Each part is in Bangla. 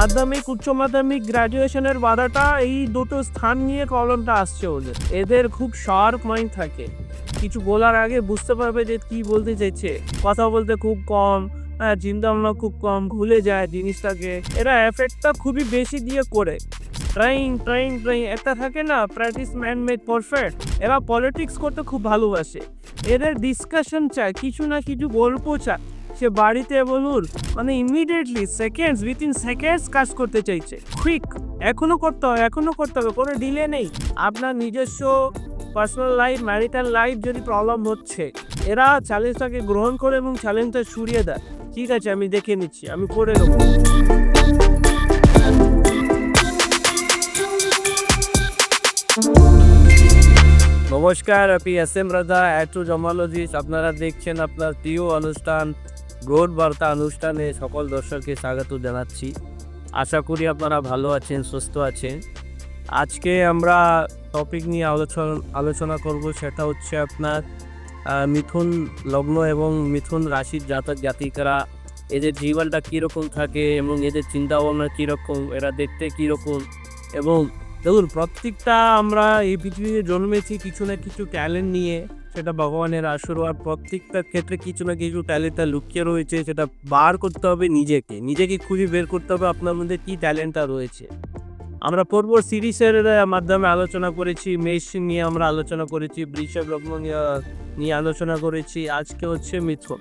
মাধ্যমিক, উচ্চ মাধ্যমিক গ্র্যাজুয়েশনের বাধাটা এই দুটো স্থান নিয়ে প্রবলেমটা আসছে ওদের। এদের খুব শার্প মাইন্ড থাকে। কিছু বলার আগে বুঝতে পারবে যে কি বলতে চাইছে। কথা বলতে খুব কম হ্যাঁ চিন্তা ভাবনা খুব কম, ভুলে যায় জিনিসটাকে। এরা এফেক্টটা খুবই বেশি দিয়ে করে। ট্রাইং ট্রাইং ট্রাইং একটা থাকে না প্র্যাকটিস ম্যান মেড পারফেক্ট এরা পলিটিক্স করতে খুব ভালোবাসে। এদের ডিসকাশন চায়, কিছু না কিছু গল্প চায়। সে বাড়িতে বলুন মানে ইমিডিয়েটলি সেকেন্ডস উইথিন সেকেন্ডস কাজ করতে চাইছে। ঠিক এখনও করতে হবে, এখনও করতে হবে, কোনো ডিলে নেই। আপনার নিজস্ব পার্সোনাল লাইফ ম্যারিটাল লাইফ যদি প্রবলেম হচ্ছে, এরা চ্যালেঞ্জটাকে গ্রহণ করে এবং চ্যালেঞ্জটা সরিয়ে দেয়। ঠিক আছে, আমি দেখে নিচ্ছি, আমি করে নেব নমস্কার, আমি এস এম রাধা অ্যাট্রু জমালজিস্ট আপনারা দেখছেন আপনার প্রিয় অনুষ্ঠান গ্রোথ বার্তা অনুষ্ঠানে সকল দর্শককে স্বাগত জানাচ্ছি। আশা করি আপনারা ভালো আছেন, সুস্থ আছেন। আজকে আমরা টপিক নিয়ে আলোচনা আলোচনা করব, সেটা হচ্ছে আপনার মিথুন লগ্ন এবং মিথুন রাশির জাতক জাতিকারা, এদের জীবনটা কীরকম থাকে এবং এদের চিন্তা ভাবনা কীরকম, এরা দেখতে কীরকম এবং দেখুন, প্রত্যেকটা আমরা এই পৃথিবীতে জন্মেছি কিছু না কিছু ট্যালেন্ট নিয়ে। সেটা ভগবানের আশীর্বাদ প্রত্যেকটা ক্ষেত্রে কিছু না কিছু ট্যালেন্টটা লুকিয়ে রয়েছে, সেটা বার করতে হবে নিজেকে। নিজেকে খুঁজে বের করতে হবে আপনার মধ্যে কী ট্যালেন্টটা রয়েছে। আমরা পূর্ব সিরিজের মাধ্যমে আলোচনা করেছি, মেষ নিয়ে আমরা আলোচনা করেছি, বৃষভ লগ্ন নিয়ে আলোচনা করেছি। আজকে হচ্ছে মিথুন।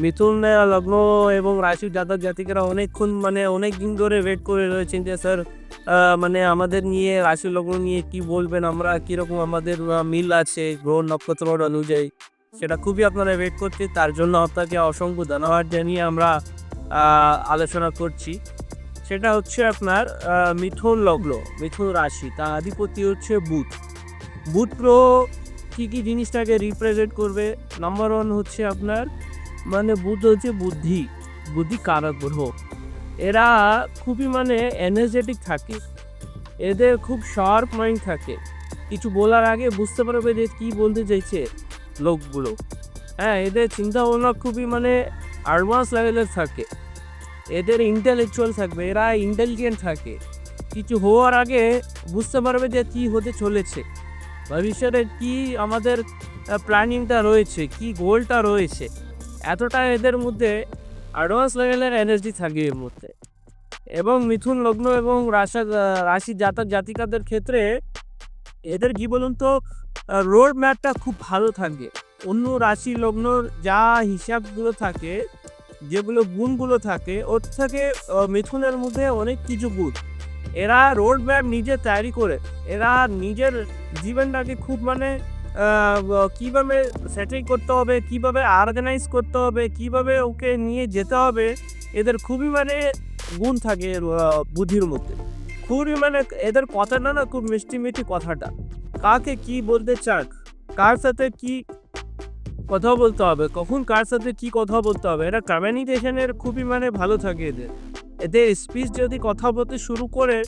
মিথুন লগ্ন এবং রাশির জাতক জাতিকেরা অনেকক্ষণ মানে অনেক দিন ধরে ওয়েট করে রয়েছেন যে, স্যার মানে আমাদের নিয়ে রাশি লগ্ন নিয়ে কি বলবেন? আমরা কীরকম আমাদের মিল আছে গ্রহ নক্ষত্র অনুযায়ী? সেটা খুবই আপনারা ওয়েট করছি। তার জন্য আপনাকে অসংখ্য ধন্যবাদ জানিয়ে আমরা আলোচনা করছি। সেটা হচ্ছে আপনার মিথুন লগ্ন, মিথুন রাশি। তার আধিপতি হচ্ছে বুধ। বুধ গ্রহ কী কী জিনিসটাকে রিপ্রেজেন্ট করবে? নাম্বার ওয়ান হচ্ছে আপনার মানে বুধ হচ্ছে বুদ্ধি। বুদ্ধি কারক গ্রহ। এরা খুবই মানে এনার্জেটিক থাকে। এদের খুব শার্প মাইন্ড থাকে। কিছু বলার আগে বুঝতে পারবে যে কী বলতে চাইছে লোকগুলো। হ্যাঁ এদের চিন্তা ভাবনা খুবই মানে অ্যাডভান্স লেভেলের থাকে। এদের ইন্টেলেকচুয়াল থাকবে, এরা ইন্টেলিজেন্ট থাকে। কিছু হওয়ার আগে বুঝতে পারবে যে কী হতে চলেছে। ভবিষ্যতে কি আমাদের প্ল্যানিংটা রয়েছে, কি গোলটা রয়েছে। এতটা এদের মধ্যে অ্যাডভান্স লেভেলের এনার্জি থাকে এর মধ্যে এবং মিথুন লগ্ন এবং রাশা, রাশি জাতক জাতিকাদের ক্ষেত্রে এদের কি বলুন তো রোড ম্যাপটা খুব ভালো থাকে। অন্য রাশি লগ্নর যা হিসাবগুলো থাকে, যেগুলো গুণগুলো থাকে, ওর থেকে মিথুনের মধ্যে অনেক কিছু গুণ। এরা রোড ম্যাপ নিজে তৈরি করে, এরা নিজের জীবনটাকে খুব মানে কীভাবে সেটিং করতে হবে, কীভাবে অর্গানাইজ করতে হবে, কীভাবে ওকে নিয়ে যেতে হবে, এদের খুবই মানে গুণ থাকে বুদ্ধির মধ্যে। খুবই মানে এদের কথাটা না খুব মিষ্টি মিষ্টি কথাটা। কাকে কি বলতে চান? কার সাথে কি কথা বলতে হবে? কখন কার সাথে কি কথা বলতে হবে? এরা কমিউনিকেশনের খুবই মানে ভালো থাকে এদের। এদের স্পিচ যদি কথা বলতে শুরু করে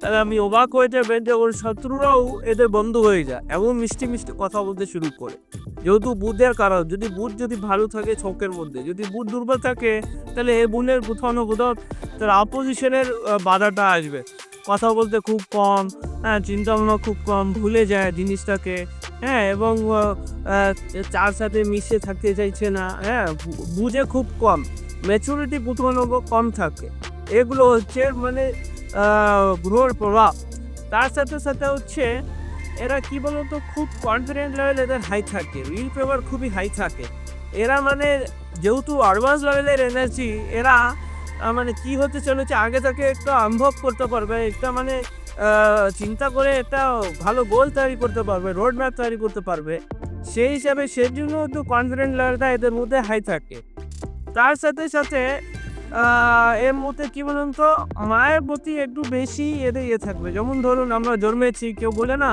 তাহলে আমি অবাক হয়ে যাবেন যে ওর শত্রুরাও এদের বন্ধু হয়ে যায় এবং মিষ্টি মিষ্টি কথা বলতে শুরু করে। যেহেতু বুধের কারণ, যদি বুধ যদি ভালো থাকে ছকের মধ্যে, যদি বুধ দুর্বল থাকে, তাহলে এ বুনের কোথাও না কোথাও তার অপোজিশনের বাধাটা আসবে। কথা বলতে খুব কম হ্যাঁ চিন্তা ভাবনা খুব কম, ভুলে যায় জিনিসটাকে হ্যাঁ এবং চার সাথে মিশে থাকতে চাইছে না হ্যাঁ বুঝে খুব কম। ম্যাচুরিটি প্রথম কম থাকে। এগুলো হচ্ছে মানে গ্রহর প্রভাব। তার সাথে সাথে হচ্ছে, এরা কি বলতো, খুব কনফিডেন্ট লেভেল এদের হাই থাকে। রিল পেপার খুবই হাই থাকে। এরা মানে যেহেতু অ্যাডভান্স লেভেলের এনার্জি এরা মানে কি হতে চলেছে, আগে থেকে একটু অনুভব করতে পারবে, একটা মানে চিন্তা করে একটা ভালো গোল তৈরি করতে পারবে রোড ম্যাপ তৈরি করতে পারবে। সেই হিসাবে সেই জন্য একটু কনফিডেন্ট লেভেলটা এদের মধ্যে হাই থাকে। তার সাথে সাথে এর মধ্যে কি বলুন তো, মায়ের প্রতি একটু বেশি এদের ইয়ে থাকবে। যেমন ধরুন, আমরা জন্মেছি, কেউ বলে না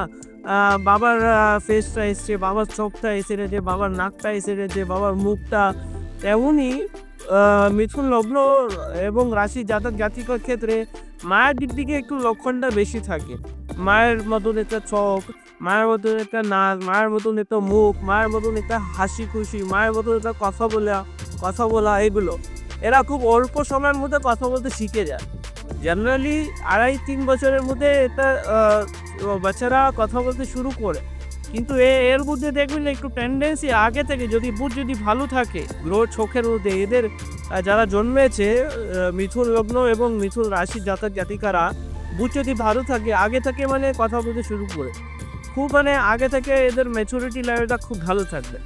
বাবার ফেসটা এসছে, বাবার চোখটা এসে রয়েছে বাবার নাকটা এসে রয়েছে বাবার মুখটা তেমনই মিথুন লগ্ন এবং রাশি জাতক জাতিকর ক্ষেত্রে মায়ের দিক থেকে একটু লক্ষণটা বেশি থাকে। মায়ের মতন একটা চোখ, মায়ের মতন একটা নাচ মায়ের মতন একটা মুখ, মায়ের মতন একটা হাসি খুশি, মায়ের মতন একটা কথা বলা কথা বলা, এগুলো। এরা খুব অল্প সময়ের মধ্যে কথা বলতে শিখে যায়। জেনারেলি আড়াই তিন বছরের মধ্যে এটা বাচ্চারা কথা বলতে শুরু করে। কিন্তু এ- এর মধ্যে দেখবেন একটু টেন্ডেন্সি আগে থেকে যদি বুধ যদি ভালো থাকে, গ্রো, চোখের মধ্যে এদের যারা জন্মেছে মিথুন লগ্ন এবং মিথুন রাশির জাতক জাতিকারা বুধ যদি ভালো থাকে, আগে থেকে মানে কথা বলতে শুরু করে। খুব মানে আগে থেকে এদের ম্যাচুরিটি লেভেলটা খুব ভালো থাকবে।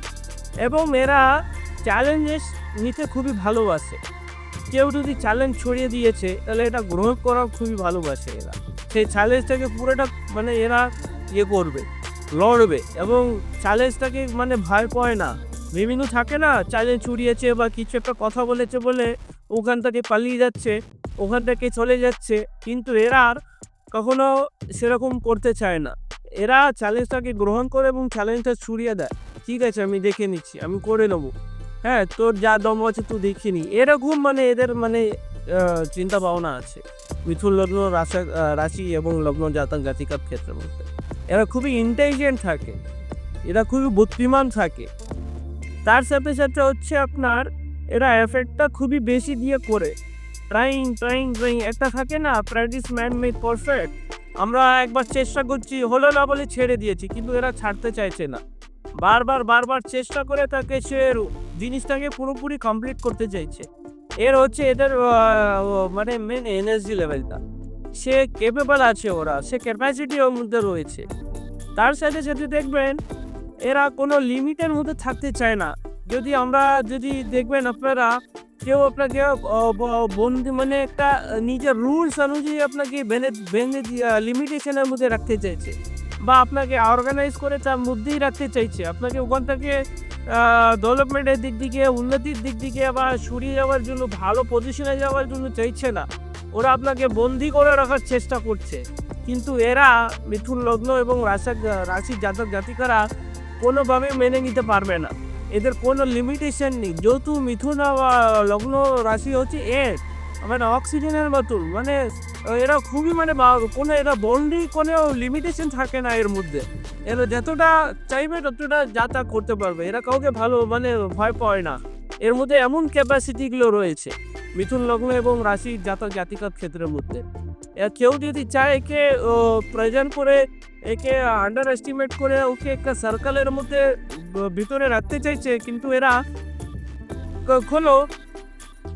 এবং এরা চ্যালেঞ্জেস নিতে খুবই ভালোবাসে। কেউ যদি চ্যালেঞ্জ ছড়িয়ে দিয়েছে, তাহলে এটা গ্রহণ করা খুবই ভালোবাসে এরা। সেই চ্যালেঞ্জটাকে পুরোটা মানে এরা ইয়ে করবে, লড়বে এবং চ্যালেঞ্জটাকে মানে ভয় পায় না। বিভিন্ন থাকে না চ্যালেঞ্জ ছড়িয়েছে বা কিছু একটা কথা বলেছে বলে ওখান থেকে পালিয়ে যাচ্ছে, ওখান থেকে চলে যাচ্ছে, কিন্তু এরা আর কখনো সেরকম করতে চায় না। এরা চ্যালেঞ্জটাকে গ্রহণ করে এবং চ্যালেঞ্জটা ছুড়িয়ে দেয়। ঠিক আছে, আমি দেখে নিচ্ছি, আমি করে নেব। হ্যাঁ তোর যা দম আছে তুই দেখিনি এরকম মানে এদের মানে চিন্তা ভাবনা আছে। মিথুন লগ্ন, রাশা এবং লগ্ন জাতক জাতিকার ক্ষেত্রের মধ্যে এরা খুবই ইন্টেলিজেন্ট থাকে। এরা খুবই বুদ্ধিমান থাকে। তার সাথে সাথে হচ্ছে আপনার, এরা এফেক্টটা খুবই বেশি দিয়ে করে। ট্রাইং ট্রাইং ট্রাইং একটা থাকে না প্র্যাকটিস ম্যান মেড পারফেক্ট আমরা একবার চেষ্টা করছি, হলো না বলে ছেড়ে দিয়েছি, কিন্তু এরা ছাড়তে চাইছে না। বারবার বারবার চেষ্টা করে তাকে সে জিনিসটাকে পুরোপুরি কমপ্লিট করতে চাইছে। এর হচ্ছে এদের মানে মেন এনার্জি লেভেলটা সে কেপেবল আছে ওরা, সে ক্যাপাসিটি ওর মধ্যে রয়েছে। তার সাথে যদি দেখবেন, এরা কোনো লিমিটের মধ্যে থাকতে চায় না। যদি আমরা যদি দেখবেন আপনারা, কেউ আপনাকে বন্ধু মানে একটা নিজের রুলস অনুযায়ী আপনাকে বেঁধে বেঁধে লিমিটেশনের মধ্যে রাখতে চাইছে। বা আপনাকে অর্গানাইজ করে তার মধ্যেই রাখতে চাইছে। আপনাকে ওখান থেকে ডেভেলপমেন্টের দিক দিকে, উন্নতির দিক দিকে বা সরিয়ে যাওয়ার জন্য, ভালো পজিশনে যাওয়ার জন্য চাইছে না। ওরা আপনাকে বন্দি করে রাখার চেষ্টা করছে। কিন্তু এরা মিথুন লগ্ন এবং রাশা রাশির জাতক জাতিকারা কোনোভাবে মেনে নিতে পারবে না। এদের কোনো লিমিটেশন নেই। যেহেতু মিথুন লগ্ন রাশি হচ্ছে এর মানে অক্সিজেনের মতন মানে এরা খুবই মানে কোনো এরা বন্ডি কোনো লিমিটেশন থাকে না এর মধ্যে। এরা যতটা চাইবে ততটা যা তা করতে পারবে। এরা কাউকে ভালো মানে ভয় পায় না। এর মধ্যে এমন ক্যাপাসিটিগুলো রয়েছে, মিথুন লগ্ন এবং রাশি জাতক জাতিকার ক্ষেত্রের মধ্যে। কেউ যদি চায় একে প্রেজেন্ট করে, একে আন্ডার এস্টিমেট করে, ওকে একটা সার্কেলের মধ্যে ভিতরে রাখতে চাইছে, কিন্তু এরা কখনো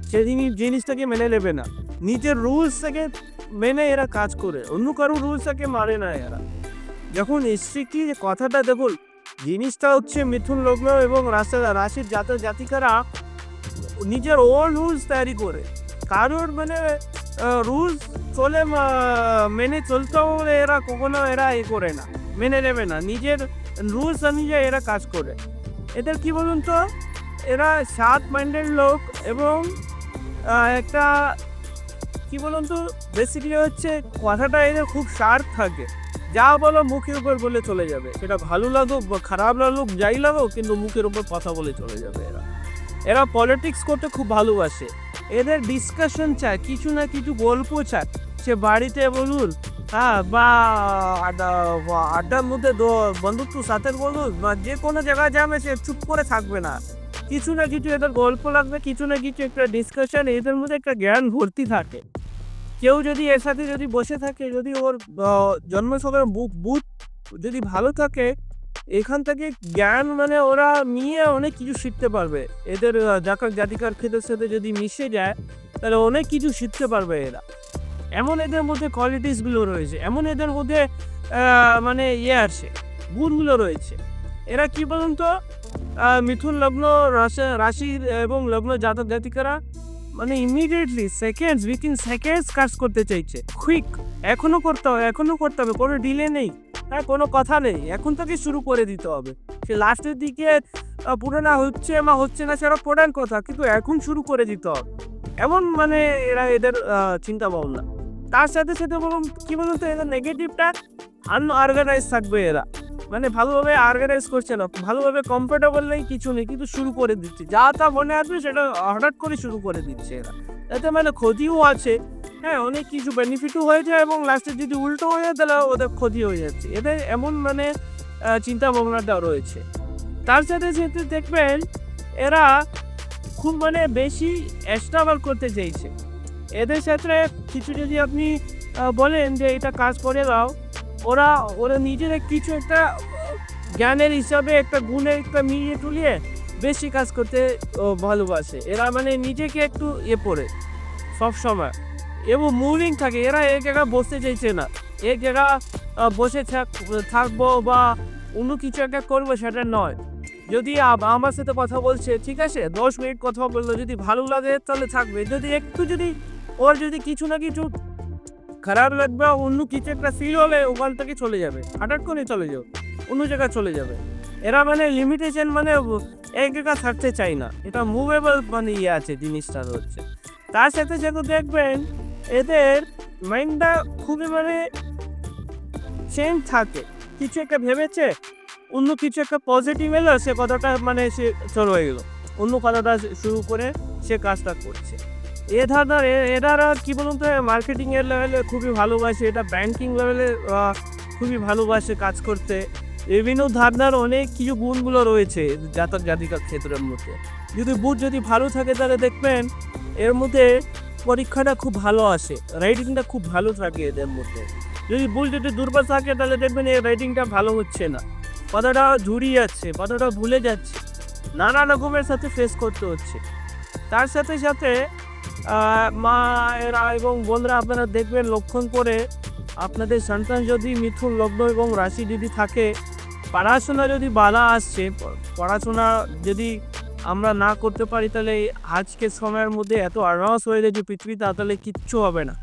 সে জিনিসটাকে মেনে নেবে না। নিজের রুলস থেকে মেনে এরা কাজ করে। অন্য কারও রুলসটাকে মানে না এরা। যখন যে কথাটা দেখুন, জিনিসটা হচ্ছে মিথুন লগ্ন এবং রাশি, রাশির জাতক জাতিকারা নিজের ওন রুলস তৈরি করে। কারোর মানে রুলস চলে মেনে চলতেও হলে এরা কখনো এরা এ করে না, মেনে নেবে না। নিজের রুলস অনুযায়ী এরা কাজ করে। এদের কি বলুন তো? এরা সাত মাইন্ডের লোক এবং একটা কি বলুন তো বেসিক্যালি হচ্ছে কথাটা এদের খুব শার্প থাকে। যা বলো মুখের উপর বলে চলে যাবে। সেটা ভালো লাগুক বা খারাপ লাগুক, যাই লাগুক, কিন্তু মুখের উপর কথা বলে চলে যাবে এরা। এরা পলিটিক্স করতে খুব ভালোবাসে। এদের ডিসকাশন চায়, কিছু না কিছু গল্প চায়। সে বাড়িতে বলুন হ্যাঁ বা, আড্ডা আড্ডার মধ্যে বন্ধুত্ব সাথে বলুন, বা যে কোনো জায়গায় যাবে, সে চুপ করে থাকবে না। কিছু না কিছু এদের গল্প লাগবে, কিছু না কিছু একটা ডিসকাশন এদের মধ্যে একটা জ্ঞান ভর্তি থাকে। কেউ যদি এর সাথে যদি বসে থাকে যদি ওর আহ, জন্মছকের বুক বুথ যদি ভালো থাকে এখান থেকে জ্ঞান মানে ওরা নিয়ে অনেক কিছু শিখতে পারবে। এদের জাতক জাতিকার ক্ষেত্রের সাথে যদি মিশে যায় তাহলে অনেক কিছু শিখতে পারবে এরা। এমন এদের মধ্যে কোয়ালিটিসগুলো রয়েছে এমন এদের মধ্যে মানে ইয়ে আছে গুণগুলো রয়েছে। এরা কি বলুন তো? মিথুন লগ্ন রাশি এবং লগ্ন জাতক জাতিকারা মানে ইমিডিয়েটলি সেকেন্ডস উইথিন সেকেন্ডস কাজ করতে চাইছে। কুইক এখনও করতে হবে, এখনও করতে হবে, কোনো ডিলে নেই। হ্যাঁ কোনো কথা নেই, এখন থেকে শুরু করে দিতে হবে। সে লাস্টের দিকে পুরো না হচ্ছে বা হচ্ছে না সেটা প্রধান কথা, কিন্তু এখন শুরু করে দিতে হবে। এমন মানে এরা এদের চিন্তা ভাবনা তার সাথে সাথে বলুন কি বলুন তো এদের নেগেটিভটা আনঅর্গানাইজ থাকবে এরা। মানে ভালোভাবে অর্গানাইজ করছে না, ভালোভাবে কমফোর্টেবল নেই, কিছু নেই, কিন্তু শুরু করে দিচ্ছে। যা তা মনে আসবে সেটা হঠাৎ করে শুরু করে দিচ্ছে এরা। এতে মানে ক্ষতিও আছে হ্যাঁ অনেক কিছু বেনিফিটও হয়ে যায় এবং লাস্টে যদি উল্টো হয়ে যায়, তাহলে ওদের ক্ষতি হয়ে যাচ্ছে। এদের এমন মানে চিন্তা ভাবনাটা রয়েছে। তার সাথে সাথে দেখবেন, এরা খুব মানে বেশি এস্টাবল করতে চাইছে। এদের সাথে কিছু যদি আপনি বলেন যে এটা কাজ করে দাও ওরা ওরা নিজেরা কিছু একটা, জ্ঞানের হিসাবে একটা গুণের একটা মিলিয়ে টুলিয়ে বেশি কাজ করতে ভালোবাসে। এরা মানে নিজেকে একটু ইয়ে পড়ে সবসময় এবং মুভিং থাকে, এরা এক জায়গায় বসতে চাইছে না। এক জায়গা বসে থাক- থাকব বা অন্য কিছু একটা করব সেটা নয়। যদি আমার সাথে কথা বলছে, ঠিক আছে? দশ মিনিট কথা বলল, যদি ভালো লাগে তাহলে থাকবে। যদি একটু যদি, ওর যদি কিছু না কিছু খারাপ লাগবে, অন্য কিছু একটা ফিল হলে ওখান থেকে চলে যাবে। হঠাৎ করে চলে যাবে অন্য জায়গায় চলে যাবে। এরা মানে লিমিটেশন মানে এক জায়গা থাকতে চাই না। এটা মুভেবল মানে ইয়ে আছে, জিনিসটা হচ্ছে। তার সাথে সাথে দেখবেন, এদের মাইন্ডটা খুবই মানে সেম থাকে। কিছু একটা ভেবেছে, অন্য কিছু একটা পজিটিভ এলো, সে কথাটা মানে সে চলে গেলো। অন্য কথাটা শুরু করে সে কাজটা করছে। এ ধরনের এনারা কি বলুন তো মার্কেটিং এর লেভেলে খুবই ভালোবাসে, এটা ব্যাংকিং লেভেলে খুবই ভালোবাসে কাজ করতে। বিভিন্ন ধারণার অনেক কিছু গুণগুলো রয়েছে জাতক জাতিকার ক্ষেত্রের মধ্যে। যদি বুধ যদি ভালো থাকে, তাহলে দেখবেন এর মধ্যে পরীক্ষাটা খুব ভালো আসে রাইটিংটা খুব ভালো থাকে এদের মধ্যে। যদি বুধ যদি দুর্বল থাকে, তাহলে দেখবেন এই রাইটিংটা ভালো হচ্ছে না। কথাটা ঝুড়িয়ে যাচ্ছে, কথাটা ভুলে যাচ্ছে, নানা রকমের সাথে ফেস করতে হচ্ছে। তার সাথে সাথে আহ, মা এরা এবং বোনরা আপনারা দেখবেন লক্ষণ করে আপনাদের সন্তান যদি মিথুন লগ্ন এবং রাশি যদি থাকে পড়াশোনা যদি বাধা আসছে পড়াশোনা যদি আমরা না করতে পারি তাহলে এই আজকের সময়ের মধ্যে এত অ্যাডভান্স হয়ে গেছে পৃথিবীতে তাহলে কিচ্ছু হবে না।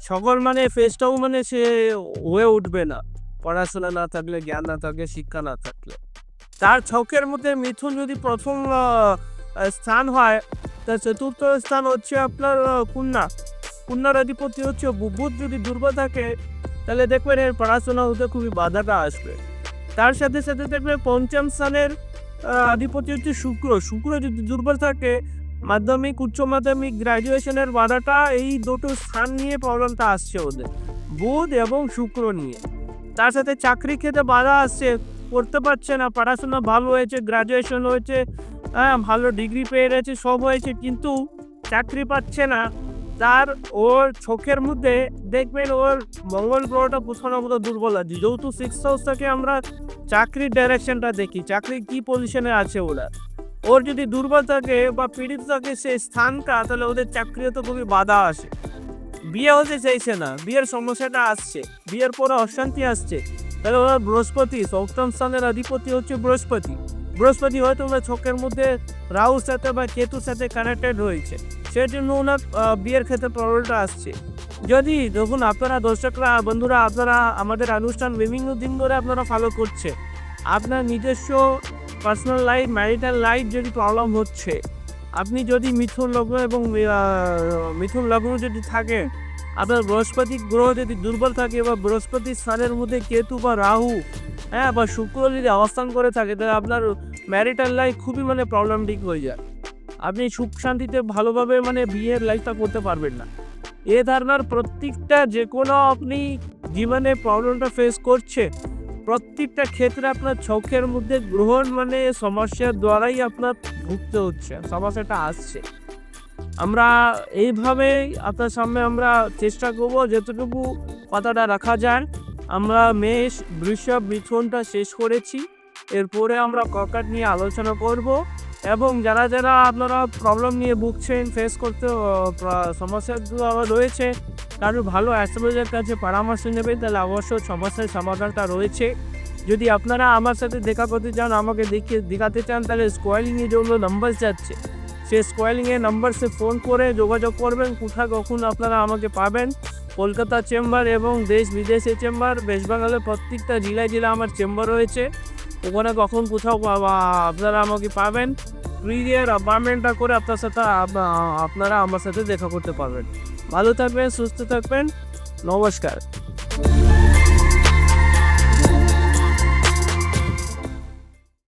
সকল মানে ফেসটাও মানে সে হয়ে উঠবে না। পড়াশোনা না থাকলে জ্ঞান না থাকলে শিক্ষা না থাকলে। তার ছকের মধ্যে মিথুন যদি প্রথম স্থান হয় তার চতুর্থ স্থান হচ্ছে আপনার কন্যা কন্যার অধিপতি হচ্ছে বুধ যদি দুর্বল থাকে তাহলে দেখবেন এর পড়াশোনা হতে খুবই বাধাটা আসবে। তার সাথে সাথে দেখবেন পঞ্চম স্থানের আহ, অধিপতি হচ্ছে শুক্র। শুক্র যদি দুর্বল থাকে মাধ্যমিক উচ্চ মাধ্যমিক গ্রাজুয়েশনের বাধাটা এই দুটো স্থান নিয়ে প্রবলেমটা আসছে ওদের বুধ এবং শুক্র নিয়ে। তার সাথে চাকরি ক্ষেত্রে বাধা আসছে করতে পারছে না পড়াশোনা ভালো হয়েছে গ্রাজুয়েশন হয়েছে হ্যাঁ ভালো ডিগ্রি পেয়ে রয়েছে সব হয়েছে, কিন্তু চাকরি পাচ্ছে না। তার ওর চোখের মধ্যে দেখবেন ওর মঙ্গল গ্রহটা প্রথম মতো দুর্বল আছে। যেহেতু সিক্স হাউস থেকে আমরা চাকরির ডাইরেকশনটা দেখি চাকরি কি পজিশনে আছে ওরা। ওর যদি দুর্বল থাকে বা পীড়িত থাকে সেই স্থানটা, তাহলে ওদের চাকরিও তো খুবই বাধা আসে। বিয়ে হতে চাইছে না, বিয়ের সমস্যাটা আসছে, বিয়ের পরে অশান্তি আসছে। তাহলে ওরা বৃহস্পতি, সপ্তম স্থানের অধিপতি হচ্ছে বৃহস্পতি। বৃহস্পতি হয়তো ওনার ছকের মধ্যে রাহুর সাথে বা কেতুর সাথে কানেক্টেড হয়েছে সেই জন্য ওনার বিয়ের ক্ষেত্রে প্রবলেমটা আসছে। যদি দেখুন আপনারা দর্শকরা, বন্ধুরা, আপনারা আমাদের অনুষ্ঠান বিভিন্ন দিন ধরে আপনারা ফলো করছে আপনার নিজস্ব পার্সোনাল লাইফ ম্যারিটাল লাইফ যদি প্রবলেম হচ্ছে, আপনি যদি মিথুন লগ্ন এবং মিথুন লগ্ন যদি থাকে আপনার বৃহস্পতি গ্রহ যদি দুর্বল থাকে বা বৃহস্পতির স্থানের মধ্যে কেতু বা রাহু হ্যাঁ বা শুক্র যদি অবস্থান করে থাকে, তাহলে আপনার ম্যারিটাল লাইফ খুবই মানে প্রবলেমটিক হয়ে যায়। আপনি সুখ শান্তিতে ভালোভাবে মানে বিয়ের লাইফটা করতে পারবেন না। এ ধারণার প্রত্যেকটা যে কোনো আপনি জীবনে প্রবলেমটা ফেস করছে প্রত্যেকটা ক্ষেত্রে আপনার চোখের মধ্যে গ্রহণ মানে সমস্যার দ্বারাই আপনার ভুগতে হচ্ছে, সমস্যাটা আসছে। আমরা এইভাবেই আপনার সামনে আমরা চেষ্টা করব যতটুকু কথাটা রাখা যায়। আমরা মেষ, বৃষভ, মিথুনটা শেষ করেছি। এরপরে আমরা কর্কাট নিয়ে আলোচনা করব এবং যারা যারা আপনারা প্রবলেম নিয়ে ভুগছেন ফেস করতে সমস্যাগুলো আবার রয়েছে, কারও ভালো অ্যাস্ট্রোলজার কাছে পরামর্শ নেবেন, তাহলে অবশ্যই সমস্যার সমাধানটা রয়েছে। যদি আপনারা আমার সাথে দেখা করতে চান, আমাকে দেখিয়ে, দেখাতে চান, তাহলে স্কোয়ালিংয়ে যেগুলো নাম্বার যাচ্ছে। স্কোয়ালিংয়ের নাম্বার সে ফোন করে, যোগাযোগ করবেন, কোথায় কখন আপনারা আমাকে পাবেন। কলকাতা চেম্বার এবং দেশ বিদেশের চেম্বার, ওয়েস্ট বেঙ্গলের প্রত্যেকটা জেলায় জেলায় আমার চেম্বার রয়েছে। ওখানে কখন, কোথাও আপনারা আমাকে পাবেন। ফ্রি দিয়ে অ্যাপয়েন্টমেন্টটা করে আপনার সাথে আপনারা আমার সাথে দেখা করতে পারবেন। ভালো থাকবেন, সুস্থ থাকবেন। নমস্কার।